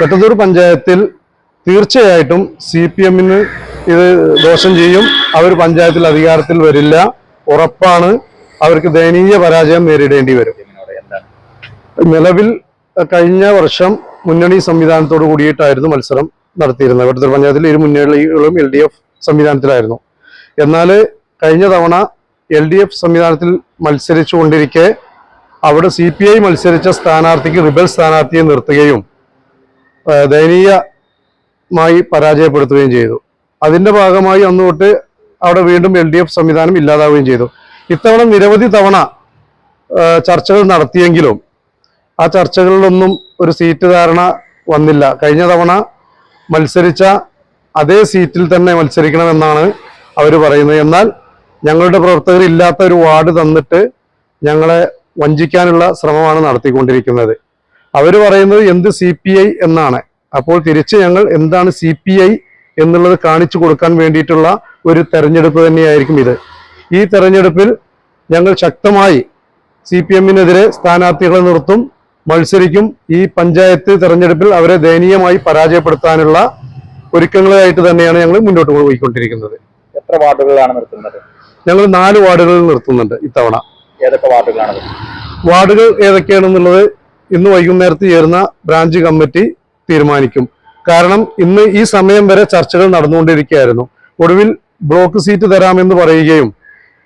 വെട്ടത്തൂർ പഞ്ചായത്തിൽ തീർച്ചയായിട്ടും C P എമ്മിന് ഇത് ദോഷം ചെയ്യും. അവർ പഞ്ചായത്തിൽ അധികാരത്തിൽ വരില്ല. ഉറപ്പാണ് അവർക്ക് ദയനീയ പരാജയം നേരിടേണ്ടി വരും. നിലവിൽ കഴിഞ്ഞ വർഷം മുന്നണി സംവിധാനത്തോട് കൂടിയിട്ടായിരുന്നു മത്സരം നടത്തിയിരുന്നത്. വെട്ടത്തൂർ പഞ്ചായത്തിൽ ഇരു മുന്നണികളും എൽ ഡി എഫ് സംവിധാനത്തിലായിരുന്നു. എന്നാൽ കഴിഞ്ഞ തവണ എൽ ഡി എഫ് സംവിധാനത്തിൽ മത്സരിച്ചുകൊണ്ടിരിക്കെ അവിടെ സി പി ഐ മത്സരിച്ച സ്ഥാനാർത്ഥിക്ക് റിബൽ സ്ഥാനാർത്ഥിയെ നിർത്തുകയും ദയനീയമായി പരാജയപ്പെടുത്തുകയും ചെയ്തു. അതിന്റെ ഭാഗമായി അന്ന് തൊട്ട് അവിടെ വീണ്ടും എൽ ഡി എഫ് സംവിധാനം ഇല്ലാതാവുകയും ചെയ്തു. ഇത്തവണ നിരവധി തവണ ചർച്ചകൾ നടത്തിയെങ്കിലും ആ ചർച്ചകളിലൊന്നും ഒരു സീറ്റ് ധാരണ വന്നില്ല. കഴിഞ്ഞ തവണ മത്സരിച്ച അതേ സീറ്റിൽ തന്നെ മത്സരിക്കണമെന്നാണ് അവർ പറയുന്നത്. എന്നാൽ ഞങ്ങളുടെ പ്രവർത്തകർ ഇല്ലാത്ത ഒരു വാർഡ് തന്നിട്ട് ഞങ്ങളെ വഞ്ചിക്കാനുള്ള ശ്രമമാണ് നടത്തിക്കൊണ്ടിരിക്കുന്നത്. അവർ പറയുന്നത് എന്ത് സി പി ഐ എന്നാണ്. അപ്പോൾ തിരിച്ച് ഞങ്ങൾ എന്താണ് സി പി ഐ എന്നുള്ളത് കാണിച്ചു കൊടുക്കാൻ വേണ്ടിയിട്ടുള്ള ഒരു തെരഞ്ഞെടുപ്പ് തന്നെയായിരിക്കും ഇത്. ഈ തെരഞ്ഞെടുപ്പിൽ ഞങ്ങൾ ശക്തമായി സി പി എമ്മിനെതിരെ സ്ഥാനാർത്ഥികളെ നിർത്തും മത്സരിക്കും. ഈ പഞ്ചായത്ത് തെരഞ്ഞെടുപ്പിൽ അവരെ ദയനീയമായി പരാജയപ്പെടുത്താനുള്ള ഒരുക്കങ്ങളായിട്ട് തന്നെയാണ് ഞങ്ങൾ മുന്നോട്ട് പോയിക്കൊണ്ടിരിക്കുന്നത്. എത്ര വാർഡുകളിലാണ് നിർത്തുന്നത്? ഞങ്ങൾ നാല് വാർഡുകളിൽ നിർത്തുന്നുണ്ട് ഇത്തവണ. ഏതൊക്കെ വാർഡുകളാണ്? വാർഡുകൾ ഏതൊക്കെയാണെന്നുള്ളത് ഇന്ന് വൈകുന്നേരത്ത് ചേരുന്ന ബ്രാഞ്ച് കമ്മിറ്റി തീരുമാനിക്കും. കാരണം ഇന്ന് ഈ സമയം വരെ ചർച്ചകൾ നടന്നുകൊണ്ടിരിക്കുകയായിരുന്നു. ഒടുവിൽ ബ്ലോക്ക് സീറ്റ് തരാമെന്ന് പറയുകയും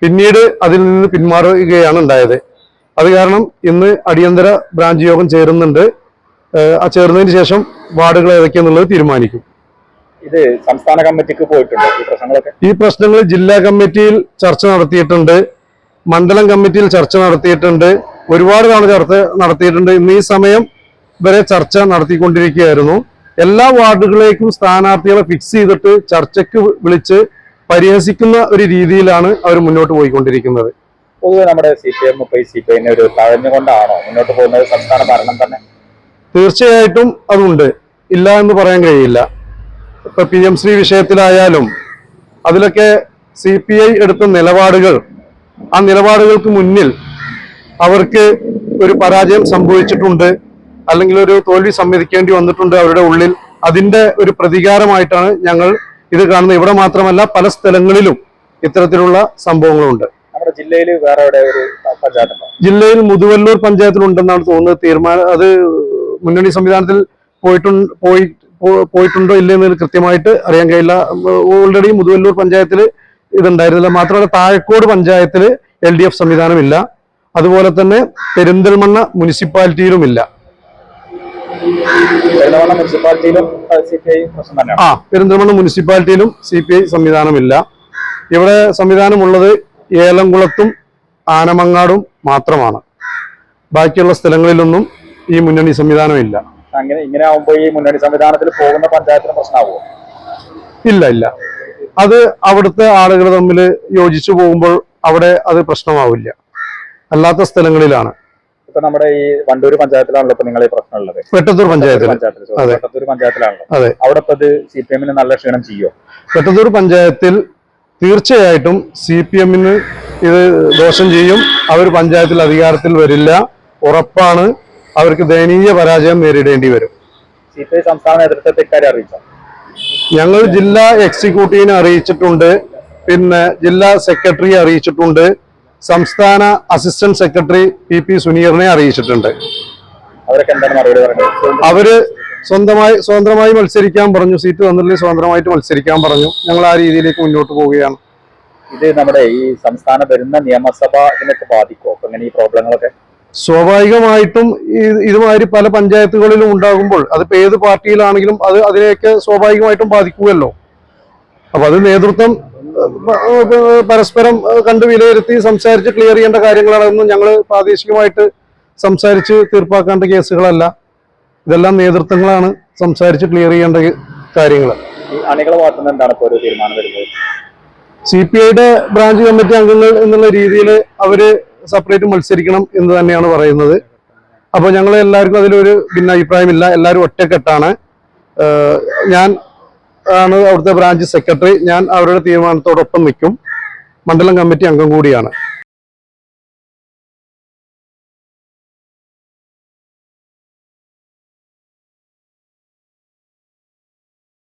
പിന്നീട് അതിൽ നിന്ന് പിന്മാറുകയാണ് ഉണ്ടായത്. അത് കാരണം ഇന്ന് അടിയന്തര ബ്രാഞ്ച് യോഗം ചേരുന്നുണ്ട്. ആ ചേർന്നതിന് ശേഷം വാർഡുകൾ ഏതൊക്കെയെന്നുള്ളത് തീരുമാനിക്കും. ഇത് സംസ്ഥാന കമ്മിറ്റിക്ക് പോയിട്ടുണ്ട് ഈ പ്രശ്നങ്ങളൊക്കെ? ഈ പ്രശ്നങ്ങൾ ജില്ലാ കമ്മിറ്റിയിൽ ചർച്ച നടത്തിയിട്ടുണ്ട്. മണ്ഡലം കമ്മിറ്റിയിൽ ചർച്ച നടത്തിയിട്ടുണ്ട്. ഒരുപാട് തവണ ചർച്ച നടത്തിയിട്ടുണ്ട്. ഇന്ന് ഈ സമയം വരെ ചർച്ച നടത്തിക്കൊണ്ടിരിക്കുകയായിരുന്നു. എല്ലാ വാർഡുകളിലേക്കും സ്ഥാനാർത്ഥികളെ ഫിക്സ് ചെയ്തിട്ട് ചർച്ചയ്ക്ക് വിളിച്ച് പരിഹസിക്കുന്ന ഒരു രീതിയിലാണ് അവർ മുന്നോട്ട് പോയിക്കൊണ്ടിരിക്കുന്നത്. പൊതുവെ നമ്മുടെ സി പി എം മുപ്പൈ സി പി ഐനെ ഒരു തഴഞ്ഞുകൊണ്ടാണോ മുന്നോട്ട് പോകുന്നത്? സംസ്ഥാന ഭരണം തന്നെ? തീർച്ചയായിട്ടും അതുണ്ട്. ഇല്ല എന്ന് പറയാൻ കഴിയില്ല. ഇപ്പൊ പി എം ശ്രീ വിഷയത്തിലായാലും അതിലൊക്കെ സി പി ഐ എടുത്ത നിലപാടുകൾ ആ നിലപാടുകൾക്ക് മുന്നിൽ അവർക്ക് ഒരു പരാജയം സംഭവിച്ചിട്ടുണ്ട് അല്ലെങ്കിൽ ഒരു തോൽവി സമ്മതിക്കേണ്ടി വന്നിട്ടുണ്ട് അവരുടെ ഉള്ളിൽ. അതിന്റെ ഒരു പ്രതികാരമായിട്ടാണ് ഞങ്ങൾ ഇത് കാണുന്നത്. ഇവിടെ മാത്രമല്ല പല സ്ഥലങ്ങളിലും ഇത്തരത്തിലുള്ള സംഭവങ്ങളുണ്ട്. ജില്ലയിൽ വേറെ ജില്ലയിൽ മുതുവല്ലൂർ പഞ്ചായത്തിലുണ്ടെന്നാണ് തോന്നുന്നത്. തീരുമാനം അത് മുന്നണി സംവിധാനത്തിൽ പോയിട്ടുണ്ട് പോയി പോയിട്ടുണ്ടോ ഇല്ലെന്ന് കൃത്യമായിട്ട് അറിയാൻ കഴിയില്ല. ഓൾറെഡി മുതുവല്ലൂർ പഞ്ചായത്തിൽ ഇതുണ്ടായിരുന്നില്ല. മാത്രമല്ല താഴക്കോട് പഞ്ചായത്തിൽ എൽ ഡി എഫ് സംവിധാനമില്ല. അതുപോലെ തന്നെ പെരിന്തൽമണ്ണ മുനിസിപ്പാലിറ്റിയിലും ഇല്ല ആ പെരിന്തൽമണ്ണ മുനിസിപ്പാലിറ്റിയിലും സി പി ഐ സംവിധാനമില്ല. ഇവിടെ സംവിധാനമുള്ളത് ഏലംകുളത്തും ആനമങ്ങാടും മാത്രമാണ്. ബാക്കിയുള്ള സ്ഥലങ്ങളിലൊന്നും ഈ മുന്നണി സംവിധാനമില്ല. അങ്ങനെ ഇങ്ങനെ ആവുമ്പോൾ ഈ മുന്നണി സംവിധാനത്തിൽ പോകുന്ന പഞ്ചായത്തിന് പ്രശ്നമാവുമോ ഇല്ല ഇല്ല. അത് അവിടുത്തെ ആളുകൾ തമ്മിൽ യോജിച്ചു പോകുമ്പോൾ അവിടെ അത് പ്രശ്നമാവില്ല. അല്ലാത്ത സ്ഥലങ്ങളിലാണ്. ഇപ്പൊ നമ്മുടെ ഈ വണ്ടൂർ പഞ്ചായത്തിലാണല്ലോ ഇപ്പൊ നിങ്ങൾ ഈ പ്രശ്നം ഉള്ളത് വെട്ടത്തൂർ പഞ്ചായത്തിൽ. വട്ടത്തൂര് പഞ്ചായത്തിലാണല്ലോ. അതെ. അവിടെ ഇപ്പൊ ഇത് സി പി എമ്മിന് നല്ല ക്ഷീണം ചെയ്യോ? വെട്ടത്തൂർ പഞ്ചായത്തിൽ തീർച്ചയായിട്ടും സി പി എമ്മിന് ഇത് ദോഷം ചെയ്യും. അവർ പഞ്ചായത്തിൽ അധികാരത്തിൽ വരില്ല. ഉറപ്പാണ് അവർക്ക് ദയനീയ പരാജയം നേരിടേണ്ടി വരും. സി പി ഐ സംസ്ഥാന നേതൃത്വത്തെ ഇക്കാര്യം അറിയിച്ചോ? ഞങ്ങൾ ജില്ലാ എക്സിക്യൂട്ടീവിനെ അറിയിച്ചിട്ടുണ്ട്. പിന്നെ ജില്ലാ സെക്രട്ടറിയെ അറിയിച്ചിട്ടുണ്ട്. സംസ്ഥാന അസിസ്റ്റന്റ് സെക്രട്ടറി പി പി സുനീറിനെ അറിയിച്ചിട്ടുണ്ട്. അവർ സ്വന്തമായി സ്വതന്ത്രമായി മത്സരിക്കാൻ പറഞ്ഞു. സീറ്റ് തന്നില്ലെങ്കിൽ സ്വതന്ത്രമായിട്ട് മത്സരിക്കാൻ പറഞ്ഞു. ഞങ്ങൾ ആ രീതിയിലേക്ക് മുന്നോട്ട് പോവുകയാണ്. ഇത് നമ്മുടെ ഈ സംസ്ഥാന വരുന്ന നിയമസഭ ഇതിനൊക്കെ ബാധിക്കുമോ അങ്ങനെ ഈ പ്രോബ്ലങ്ങളൊക്കെ? സ്വാഭാവികമായിട്ടും ഇതുമാതിരി പല പഞ്ചായത്തുകളിലും ഉണ്ടാകുമ്പോൾ അതിപ്പോ ഏത് പാർട്ടിയിലാണെങ്കിലും അത് അതിനെയൊക്കെ സ്വാഭാവികമായിട്ടും ബാധിക്കുമല്ലോ അപ്പൊ അത് നേതൃത്വം പരസ്പരം കണ്ട് വിലയിരുത്തി സംസാരിച്ച് ക്ലിയർ ചെയ്യേണ്ട കാര്യങ്ങളാണെന്നും ഞങ്ങൾ പ്രാദേശികമായിട്ട് സംസാരിച്ച് തീർപ്പാക്കേണ്ട കേസുകളല്ല. ഇതെല്ലാം നേതൃത്വങ്ങളാണ് സംസാരിച്ച് ക്ലിയർ ചെയ്യേണ്ട കാര്യങ്ങൾ സി പി ഐയുടെ ബ്രാഞ്ച് കമ്മിറ്റി അംഗങ്ങൾ എന്നുള്ള രീതിയിൽ അവർ സെപ്പറേറ്റ് മത്സരിക്കണം എന്ന് തന്നെയാണ് പറയുന്നത്. അപ്പോൾ ഞങ്ങൾ എല്ലാവർക്കും അതിലൊരു ഭിന്നാഭിപ്രായമില്ല. എല്ലാവരും ഒറ്റക്കെട്ടാണ്. ഞാൻ ആണ് അവിടുത്തെ ബ്രാഞ്ച് സെക്രട്ടറി ഞാൻ അവരുടെ തീരുമാനത്തോടൊപ്പം നിൽക്കും. മണ്ഡലം കമ്മിറ്റി അംഗം കൂടിയാണ്.